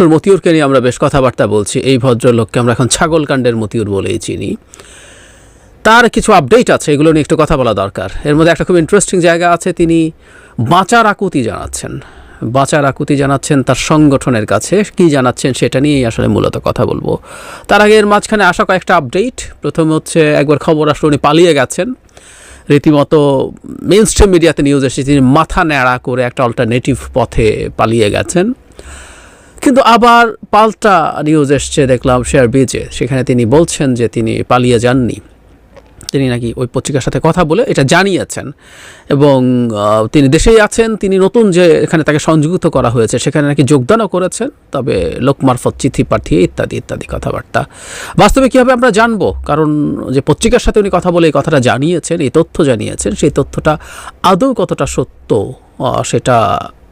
Doctor মতিউরকে নিয়ে আমরা বেশ কথাবার্তা বলছি। এই ভদ্রলোককে আমরা এখন ছাগলকাণ্ডের মতিউর বলেই চিনি। তার কিছু আপডেট আছে, এগুলো নিয়ে একটু কথা বলা দরকার। এর মধ্যে একটা খুব ইন্টারেস্টিং জায়গা আছে, তিনি বাঁচার আকুতি জানাচ্ছেন। বাঁচার আকুতি জানাচ্ছেন তার সংগঠনের কাছে। কি জানাচ্ছেন সেটা নিয়েই আসলে মূলত কথা বলব। তার আগে এর মাঝখানে আসা কয়েকটা আপডেট প্রথম হচ্ছে, একবার খবর আসলে উনি পালিয়ে গেছেন। রীতিমতো মেন স্ট্রিম মিডিয়াতে নিউজ এসেছে, তিনি মাথা ন্যাড়া করে একটা অল্টারনেটিভ পথে পালিয়ে গেছেন। কিন্তু আবার পাল্টা নিউজ এসছে, দেখলাম শেয়ার বেজে সেখানে তিনি বলছেন যে তিনি পালিয়ে যাননি। তিনি নাকি ওই পত্রিকার সাথে কথা বলে এটা জানিয়েছেন। এবং তিনি দেশেই আছেন, তিনি নতুন যে এখানে তাকে সংযুক্ত করা হয়েছে, সেখানে নাকি যোগদানও করেছেন। তবে লোক মারফত চিঠি পাঠিয়ে ইত্যাদি ইত্যাদি কথাবার্তা। বাস্তবে কীভাবে আমরা জানব? কারণ যে পত্রিকার সাথে উনি কথা বলে এই কথাটা জানিয়েছেন, এই তথ্য জানিয়েছেন, সেই তথ্যটা আদৌ কতটা সত্য সেটা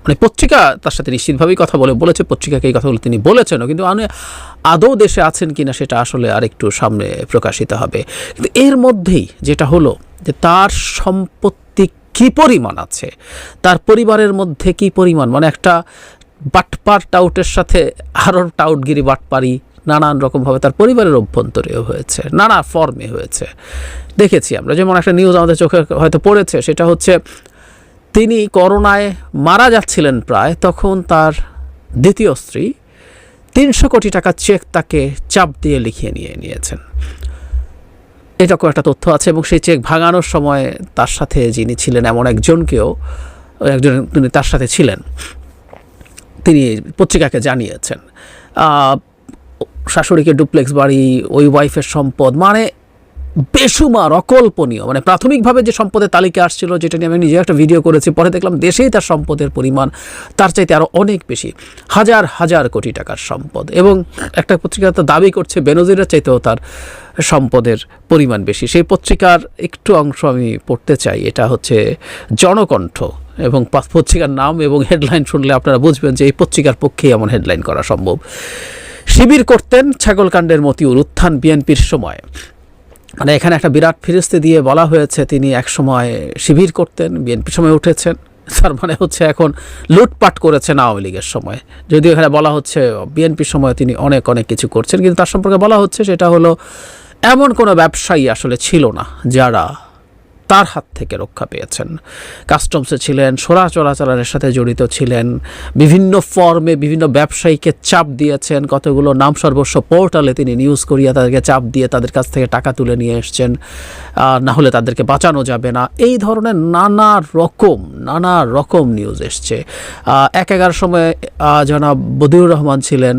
মানে পত্রিকা তার সাথে নিশ্চিতভাবেই কথা বলে, বলেছে, পত্রিকাকে এই কথাগুলো তিনি বলেছেনও। কিন্তু আদৌ দেশে আছেন কিনা সেটা আসলে আরেকটু সামনে প্রকাশিত হবে। কিন্তু এর মধ্যেই যেটা হলো যে তার সম্পত্তি কী পরিমাণ আছে? তার পরিবারের মধ্যে কী পরিমাণ? মানে একটা বাটপার টাউটের সাথে আরও টাউটগিরি বাটপারি নানান রকমভাবে তার পরিবারের অভ্যন্তরেও হয়েছে, নানা ফর্মে হয়েছে। দেখেছি আমরা, যেমন একটা নিউজ আমাদের চোখে হয়তো পড়েছে, সেটা হচ্ছে তিনি করোনায় মারা যাচ্ছিলেন প্রায়, তখন তার দ্বিতীয় স্ত্রী তিনশো কোটি টাকা চেক তাকে চাপ দিয়ে লিখিয়ে নিয়ে নিয়েছেন। এরকম একটা তথ্য আছে এবং সেই চেক ভাঙানোর সময় তার সাথে যিনি ছিলেন, এমন একজনকেও, একজন তিনি তার সাথে ছিলেন। তিনি পত্রিকাকে জানিয়েছেন। শাশুড়িকে ডুপ্লেক্স বাড়ি, ওই ওয়াইফের সম্পদ মানে বেসুমার অকল্পনীয়। মানে প্রাথমিকভাবে যে সম্পদের তালিকা আসছিল, যেটা নিয়ে আমি নিজে একটা ভিডিও করেছি, পরে দেখলাম দেশেই তার সম্পদের পরিমাণ তার চাইতে আরও অনেক বেশি, হাজার হাজার কোটি টাকার সম্পদ। এবং একটা পত্রিকা তো দাবি করছে, বেনজিরের চাইতেও তার সম্পদের পরিমাণ বেশি। সেই পত্রিকার একটু অংশ আমি পড়তে চাই, এটা হচ্ছে জনকণ্ঠ এবং পত্রিকার নাম এবং হেডলাইন শুনলে আপনারা বুঝবেন যে এই পত্রিকার পক্ষেই এমন হেডলাইন করা সম্ভব। শিবির করতেন ছাগলকাণ্ডের মতিউর, উত্থান বিএনপির সময়। মানে এখানে একটা বিরাট ফিরিস্তি দিয়ে বলা হয়েছে, তিনি এক সময় শিবির করতেন বিএনপির সময় উঠেছেন, তার মানে হচ্ছে এখন লুটপাট করেছেন আওয়ামী লীগের সময়। যদিও এখানে বলা হচ্ছে বিএনপির সময় তিনি অনেক অনেক কিছু করছেন, কিন্তু তার সম্পর্কে বলা হচ্ছে সেটা হলো, এমন কোনো ব্যবসায়ী আসলে ছিল না যারা তার হাত থেকে রক্ষা পেয়েছেন। কাস্টমসে ছিলেন সোরা চোরাচালানের সাথে জড়িত ছিলেন, বিভিন্ন ফর্মে বিভিন্ন ব্যবসায়ীকে চাপ দিয়েছেন, কতগুলো নাম সর্বস্ব পোর্টালে তিনি নিউজ করিয়া তাদেরকে চাপ দিয়ে তাদের কাছ থেকে টাকা তুলে নিয়ে এসছেন। না হলে তাদেরকে বাঁচানো যাবে না। এই ধরনের নানা রকম নানা রকম নিউজ এসছে। এক এগারো সময় জনাব বদিউর রহমান ছিলেন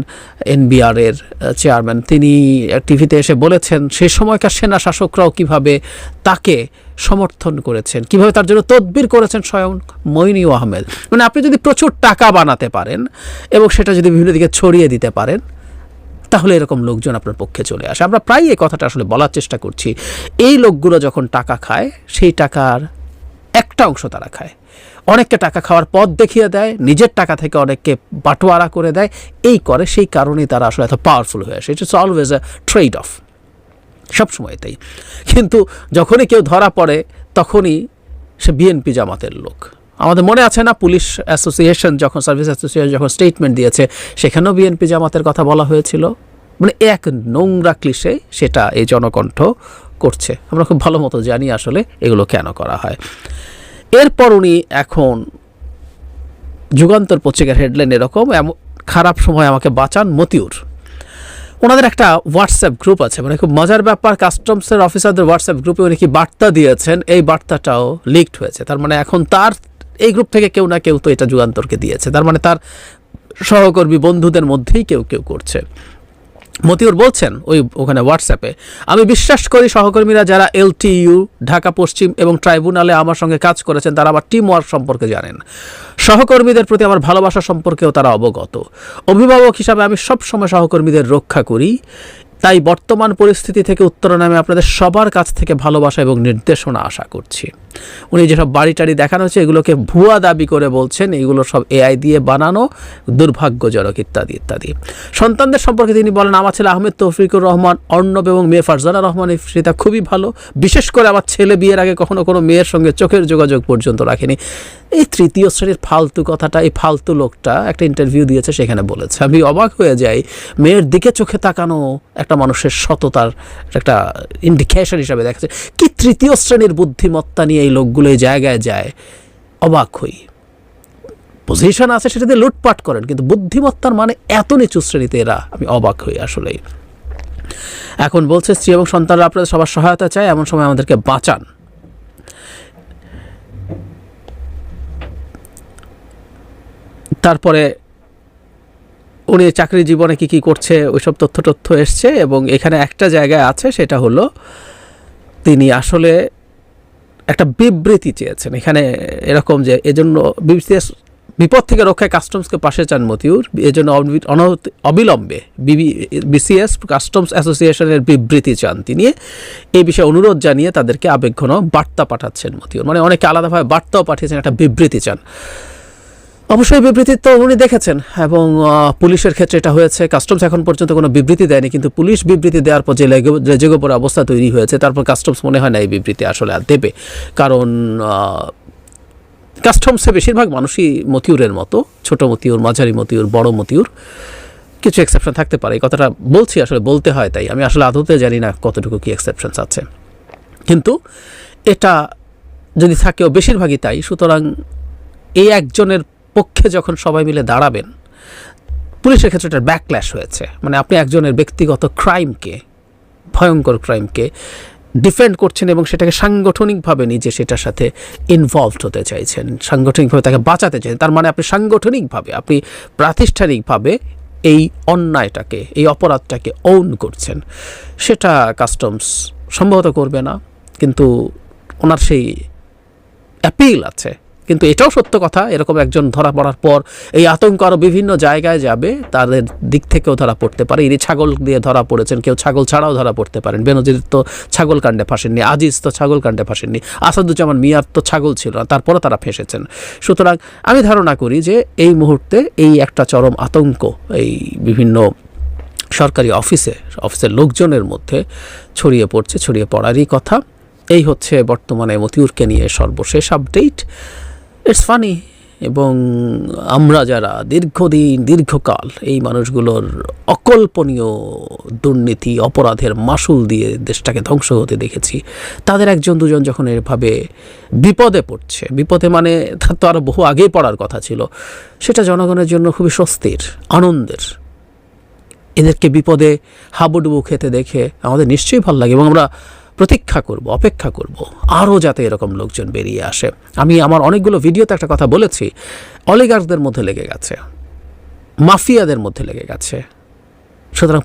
এনবিআরের চেয়ারম্যান তিনি টিভিতে এসে বলেছেন, সে সময়কার সেনা শাসকরাও কীভাবে তাকে সমর্থন করেছেন। কীভাবে তার জন্য তদবির করেছেন স্বয়ং মইনিউ আহমেদ। মানে আপনি যদি প্রচুর টাকা বানাতে পারেন এবং সেটা যদি বিভিন্ন দিকে ছড়িয়ে দিতে পারেন, তাহলে এরকম লোকজন আপনার পক্ষে চলে আসে। আমরা প্রায় এই কথাটা আসলে বলার চেষ্টা করছি। এই লোকগুলো যখন টাকা খায়, সেই টাকার একটা অংশ তারা খায়। অনেককে টাকা খাওয়ার পথ দেখিয়ে দেয়, নিজের টাকা থেকে অনেককে বাটোয়ারা করে দেয়। এই করে, সেই কারণেই তারা আসলে এত পাওয়ারফুল হয়ে আসে। It's always a trade off সবসময় তাই কিন্তু যখনই কেউ ধরা পড়ে, তখনই সে বিএনপি জামাতের লোক। আমাদের মনে আছে না, পুলিশ অ্যাসোসিয়েশন যখন, সার্ভিস অ্যাসোসিয়েশন যখন স্টেটমেন্ট দিয়েছে, সেখানেও বিএনপি জামাতের কথা বলা হয়েছিল? মানে এক নোংরা ক্লিশে সেটা এই জনকণ্ঠ করছে। আমরা খুব ভালো মতো জানি আসলে এগুলো কেন করা হয়। এরপর উনি এখন যুগান্তর পত্রিকার হেডলাইন এরকম খারাপ সময় আমাকে বাঁচান মতিউর। ওনাদের একটা হোয়াটসঅ্যাপ গ্রুপ আছে মানে খুব মজার ব্যাপার কাস্টমসের অফিসারদের হোয়াটসঅ্যাপ গ্রুপে উনি কি বার্তা দিয়েছেন, এই বার্তাটাও লিকড হয়েছে। তার মানে এখন তার, এই গ্রুপ থেকে কেউ না কেউ তো এটা যুগান্তরকে দিয়েছে। তার মানে তার সহকর্মী বন্ধুদের মধ্যেই কেউ কেউ করছে। মতিউর বলছেন ওই ওখানে হোয়াটসঅ্যাপে আমি বিশ্বাস করি সহকর্মীরা যারা এলটিইউ, ঢাকা পশ্চিম এবং ট্রাইব্যুনালে আমার সঙ্গে কাজ করেছেন, তারা আমার টিম ওয়ার্ক সম্পর্কে জানেন। সহকর্মীদের প্রতি আমার ভালোবাসা সম্পর্কেও তারা অবগত। অভিভাবক হিসাবে আমি সব সময় সহকর্মীদের রক্ষা করি। তাই বর্তমান পরিস্থিতি থেকে উত্তরণে আমি আপনাদের সবার কাছ থেকে ভালোবাসা এবং নির্দেশনা আশা করছি। উনি যেসব বাড়ি টাড়ি দেখানো হচ্ছে, এগুলোকে ভুয়া দাবি করে বলছেন, এগুলো সব এআই দিয়ে বানানো, দুর্ভাগ্যজনক ইত্যাদি ইত্যাদি। সন্তানদের সম্পর্কে তিনি বলেন, আমার ছেলে আহমেদ তৌফিকুর রহমান, অর্ণব এবং মেয়ে ফারজানা রহমান ইফরিতা খুবই ভালো। বিশেষ করে আমার ছেলে বিয়ের আগে কখনো কোনো মেয়ের সঙ্গে চোখের যোগাযোগ পর্যন্ত রাখেনি। এই তৃতীয় শ্রেণির ফালতু কথাটা, এই ফালতু লোকটা একটা ইন্টারভিউ দিয়েছে, সেখানে বলেছে, আমি অবাক হয়ে যাই, মেয়ের দিকে চোখে তাকানো একটা মানুষের সততার একটা ইন্ডিকেশন হিসাবে দেখাচ্ছে। কি তৃতীয় শ্রেণির বুদ্ধিমত্তা নিয়ে এই লোকগুলো জায়গায় যায়? অবাক হই। পজিশন আছে সেটা দিয়ে লুটপাট করেন, কিন্তু বুদ্ধিমত্তার মানে এত নিচু শ্রেণীতে এরা। আমি অবাক হই আসলেই। এখন বলছে, স্ত্রী এবং সন্তানরা আপনাদের সবার সহায়তা চায়, এমন সময় আমাদেরকে বাঁচান। তারপরে উনি চাকরি জীবনে কি কি করছে, ওইসব তথ্য তথ্য এসছে এবং এখানে একটা জায়গায় আছে, সেটা হলো তিনি আসলে একটা বিবৃতি চেয়েছেন। এখানে এরকম যে এজন্য বিসিএস বিপদ থেকে রক্ষায় কাস্টমসকে পাশে চান মতিউর। এজন্য অবিলম্বে বিবি বিসিএস কাস্টমস অ্যাসোসিয়েশনের বিবৃতি চান তিনি। এই বিষয়ে অনুরোধ জানিয়ে তাদেরকে আবেগঘন বার্তা পাঠাচ্ছেন মতিউর। মানে অনেকে আলাদাভাবে বার্তাও পাঠিয়েছেন, একটা বিবৃতি চান। অবশ্যই বিবৃতি তো উনি দেখেছেন এবং পুলিশের ক্ষেত্রে এটা হয়েছে। কাস্টমস এখন পর্যন্ত কোনো বিবৃতি দেয়নি, কিন্তু পুলিশ বিবৃতি দেওয়ার পর যে লেগে- যে জেগোপর অবস্থা তৈরি হয়েছে, তারপর কাস্টমস মনে হয় না এই বিবৃতি আসলে আর দেবে। কারণ কাস্টমসে বেশিরভাগ মানুষই মতিউরের মতো, ছোট মতিউর, মাঝারি মতিউর, বড় মতিউর, কিছু এক্সেপশন থাকতে পারে। এই কথাটা বলছি, আসলে বলতে হয় তাই। আমি আসলে আদতে জানি না কতটুকু কি এক্সেপশনস আছে। কিন্তু এটা যদি থাকেও বেশিরভাগই তাই। সুতরাং এই একজনের পক্ষে যখন সবাই মিলে দাঁড়াবেন, পুলিশের ক্ষেত্রে এটা ব্যাকল্যাশ হয়েছে। মানে আপনি একজনের ব্যক্তিগত ক্রাইমকে ভয়ঙ্কর ক্রাইমকে ডিফেন্ড করছেন এবং সেটাকে সাংগঠনিকভাবে নিজে সেটার সাথে ইনভলভড হতে চাইছেন, সাংগঠনিকভাবে তাকে বাঁচাতে চাইছেন। তার মানে আপনি সাংগঠনিকভাবে, আপনি প্রাতিষ্ঠানিকভাবে এই অন্যায়টাকে, এই অপরাধটাকে ওন করছেন। সেটা কাস্টমস সম্ভবত করবে না, কিন্তু ওনার সেই অ্যাপিল আছে কিন্তু এটাও সত্য কথা, এরকম একজন ধরা পড়ার পর এই আতঙ্ক আরও বিভিন্ন জায়গায় যাবে, তাদের দিক থেকেও ধরা পড়তে পারে। ইনি ছাগল দিয়ে ধরা পড়েছেন, কেউ ছাগল ছাড়াও ধরা পড়তে পারেন। বেনজির তো ছাগল কাণ্ডে ফাঁসেননি, আজিজ তো ছাগল কাণ্ডে ফাঁসেননি, আসাদুজ্জামান মিয়ার তো ছাগল ছিল না, তারপরও তারা ফেঁসেছেন। সুতরাং আমি ধারণা করি যে এই মুহূর্তে এই একটা চরম আতঙ্ক এই বিভিন্ন সরকারি অফিসে, অফিসের লোকজনের মধ্যে ছড়িয়ে পড়ছে, ছড়িয়ে পড়ারই কথা। এই হচ্ছে বর্তমানে মতিউরকে নিয়ে সর্বশেষ আপডেট। ইটস ফানি এবং আমরা যারা দীর্ঘদিন, দীর্ঘকাল এই মানুষগুলোর অকল্পনীয় দুর্নীতি, অপরাধের মাসুল দিয়ে দেশটাকে ধ্বংস হতে দেখেছি, তাদের একজন, দুজন যখন এভাবে বিপদে পড়ছে, বিপদে মানে তার তো আরও বহু আগেই পড়ার কথা ছিল, সেটা জনগণের জন্য খুবই স্বস্তির, আনন্দের। এদেরকে বিপদে হাবুডুবু খেতে দেখে আমাদের নিশ্চয়ই ভালো লাগে, এবং আমরা প্রতীক্ষা করব, অপেক্ষা করব। আরও যাতে এরকম লোকজন বেরিয়ে আসে। আমি আমার অনেকগুলো ভিডিওতে একটা কথা বলেছি অলিগার্সদের মধ্যে লেগে গেছে, মাফিয়াদের মধ্যে লেগে গেছে। সুতরাং